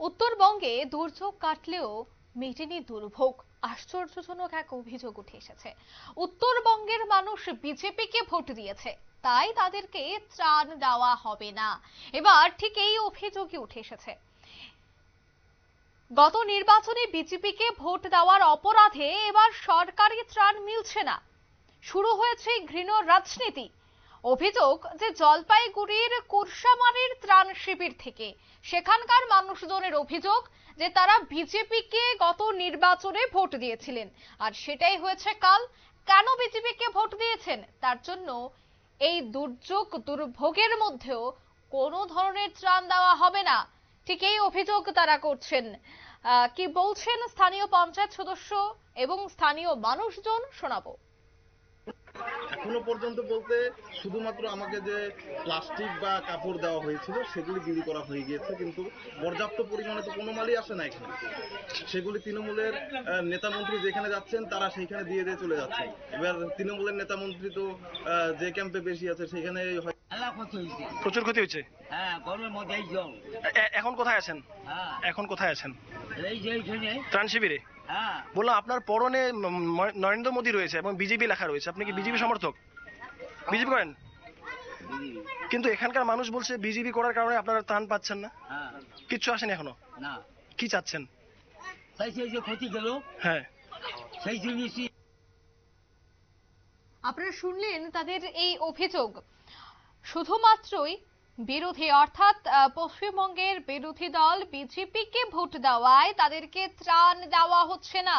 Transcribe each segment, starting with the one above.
উত্তরবঙ্গে দুর্যোগ কাটলেও মেটেনি দুর্ভোগ। আশ্চর্যজনক এক অভিযোগ উঠে এসেছে। উত্তরবঙ্গের মানুষ বিজেপিকে ভোট দিয়েছে, তাই তাদেরকে ত্রাণ দেওয়া হবে না। এবার ঠিক এই অভিযোগই উঠে এসেছে। গত নির্বাচনে বিজেপিকে ভোট দেওয়ার অপরাধে এবার সরকারি ত্রাণ মিলছে না। শুরু হয়েছে ঘৃণ রাজনীতি। অভিযোগ যে জলপাইগুড়ির কুরসামারির ত্রাণ শিবির থেকে। সেখানকার মানুষজনের অভিযোগ যে তারা বিজেপিকে গত নির্বাচনে ভোট দিয়েছিলেন। আর সেটাই হয়েছে কাল। কেন বিজেপিকে ভোট দিয়েছেন? তার জন্য এই দুর্যোগ দুর্ভোগের মধ্যেও কোনো ধরনের ত্রাণ দেওয়া হবে না। ঠিক এই অভিযোগ তারা করছেন। কি বলছেন স্থানীয় পঞ্চায়েত সদস্য এবং স্থানীয় মানুষজন শোনাবো। এখনও পর্যন্ত বলতে শুধুমাত্র আমাকে যে প্লাস্টিক বা কাপড় দেওয়া হয়েছিল সেগুলি বিলি করা হয়ে গিয়েছে কিন্তু পর্যাপ্ত পরিমাণে তো কোনো মালই আসে না এখানে। সেগুলি তৃণমূলের আহ, নেতা মন্ত্রী যেখানে যাচ্ছেন তারা সেইখানে দিয়ে দিয়ে চলে যাচ্ছেন এবার তৃণমূলের নেতা মন্ত্রী তো যে ক্যাম্পে বেশি আছে সেখানে হয়- প্রচুর ক্ষতি হয়েছে? হ্যাঁ গরমের মধ্যে জল এ- এ- এখন কোথায় আছেন? হ্যাঁ। এখন কোথায় আছেন? এই যে এইখানে ত্রাণ শিবিরে? বললাম আপনার পরনে নরেন্দ্র মোদী রয়েছে এবং বিজেপি লেখা রয়েছে। আপনি কি বিজেপি সমর্থক? বিজেপি করেন? কিন্তু এখানকার মানুষ বলছে বিজেপি করার কারণে আপনারা ত্রাণ পাচ্ছেন না। হ্যাঁ। কিচ্ছু আসেনি এখনও। কি চাচ্ছেন? তাই সেই যে ক্ষতি গেল হ্যাঁ। সেই জিনিসই আপনারা শুনলেন তাদের এই অভিযোগ। শুধুমাত্রই বিরোধী অর্থাৎ পশ্চিমবঙ্গের বিরোধী দল বিজেপিকে ভোট দেওয়ায় তাদেরকে ত্রাণ দেওয়া হচ্ছে না।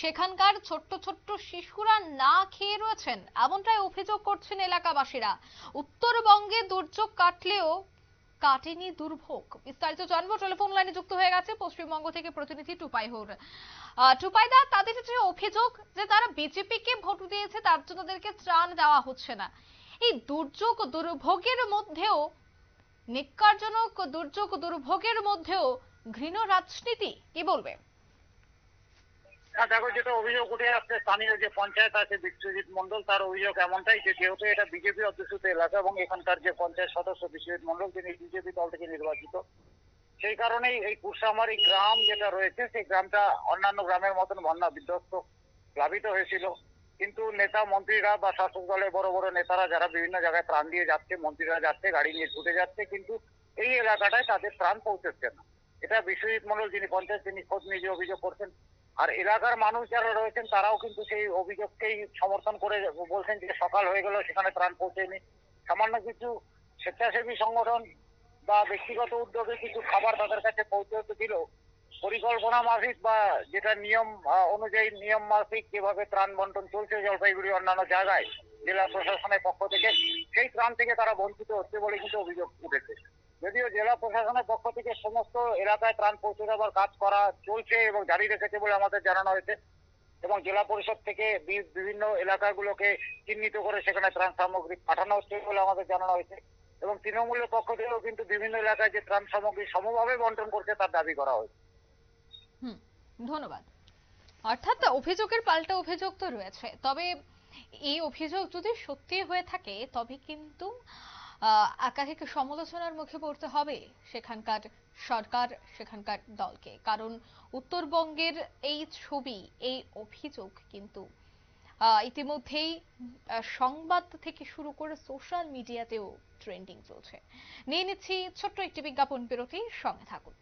সেখানকার ছোট্ট ছোট্ট শিশুরা না খেয়ে রয়েছেন এমনটাই অভিযোগ করছেন এলাকাবাসীরা। উত্তরবঙ্গে দুর্যোগ কাটলেও কাটেনি দুর্ভোগ। বিস্তারিত জানব টেলিফোন লাইনে যুক্ত হয়ে গেছে পশ্চিমবঙ্গ থেকে প্রতিনিধি টুপাইহুর আহ, টুপাইদা তাদের যে অভিযোগ যে তারা বিজেপিকে ভোট দিয়েছে তার জন্য তাদেরকে ত্রাণ দেওয়া হচ্ছে না। এই দুর্যোগ দুর্ভোগের মধ্যেও নিকারজনক দুর্যোগ দুর্ভোগের মধ্যেও ঘৃণ রাজনীতি, কি বলবে? হ্যাঁ দেখো, যেটা অভিযোগ উঠে আসছে, স্থানীয় যে পঞ্চায়েত আছে, বিশ্বজিৎ মন্ডল তার অভিযোগ এমনটাই যে যেহেতু এটা বিজেপি অধ্যুষিত এলাকা এবং এখানকার যে পঞ্চায়েত সদস্য বিশ্বজিৎ মন্ডল তিনি বিজেপি দল থেকে নির্বাচিত। সেই কারণেই এই কুরসামারি গ্রাম যেটা রয়েছে, সেই গ্রামটা অন্যান্য গ্রামের মতন বন্যা বিধ্বস্ত প্লাবিত হয়েছিল। কিন্তু নেতা মন্ত্রীরা বা শাসক দলের বড় বড় নেতারা যারা বিভিন্ন জায়গায় প্রাণ দিয়ে যাচ্ছে, মন্ত্রীরা যাচ্ছে, গাড়ি নিয়ে ছুটে যাচ্ছে, কিন্তু এই এলাকাটায় তাদের ত্রাণ পৌঁছচ্ছে না। এটা বিশ্বজিৎ মন্ডল যিনি পঞ্চায়েত তিনি খোঁজ নিজে অভিযোগ করছেন। আর এলাকার মানুষ যারা রয়েছেন, তারাও কিন্তু সেই অভিযোগকেই সমর্থন করে বলছেন যে সকাল হয়ে গেল, সেখানে ত্রাণ পৌঁছেনি। সামান্য কিছু স্বেচ্ছাসেবী সংগঠন বা ব্যক্তিগত উদ্যোগে কিছু খাবার তাদের কাছে পৌঁছতে দিল পরিকল্পনা মাফিক বা যেটা নিয়ম অনুযায়ী নিয়ম মাফিক যেভাবে ত্রাণ বন্টন চলছে, জলপাইগুড়ি অন্যান্য জায়গায়, জেলা প্রশাসনের পক্ষ থেকে, সেই ত্রাণ থেকে তারা বঞ্চিত হচ্ছে বলে কিন্তু অভিযোগ উঠেছে। যদিও জেলা প্রশাসনের পক্ষ থেকে সমস্ত এলাকায় ত্রাণ পৌঁছে দেওয়ার কাজ করা চলছে এবং জারি রেখেছে বলে আমাদের জানানো হয়েছে এবং জেলা পরিষদ থেকে বিভিন্ন এলাকাগুলোকে চিহ্নিত করে সেখানে ত্রাণ সামগ্রী পাঠানো হচ্ছে বলে আমাদের জানানো হয়েছে এবং তৃণমূলের পক্ষ থেকেও কিন্তু বিভিন্ন এলাকায় যে ত্রাণ সামগ্রী সমভাবে বন্টন করছে তার দাবি করা হয়েছে। ধন্যবাদ। অর্থাৎ অভিযোগের পাল্টা অভিযোগ তো রয়েছে। তবে এই অভিযোগ যদি সত্যি হয়ে থাকে, তবে কিন্তু একাধিক সমালোচনার মুখে পড়তে হবে সেখানকার সরকার, সেখানকার দলকে। কারণ উত্তরবঙ্গের এই ছবি, এই অভিযোগ কিন্তু ইতিমধ্যেই সংবাদ থেকে শুরু করে সোশ্যাল মিডিয়াতেও ট্রেন্ডিং চলছে। নিয়ে নিচ্ছি ছোট্ট একটি বিজ্ঞাপন বিরতি সঙ্গে থাকুন।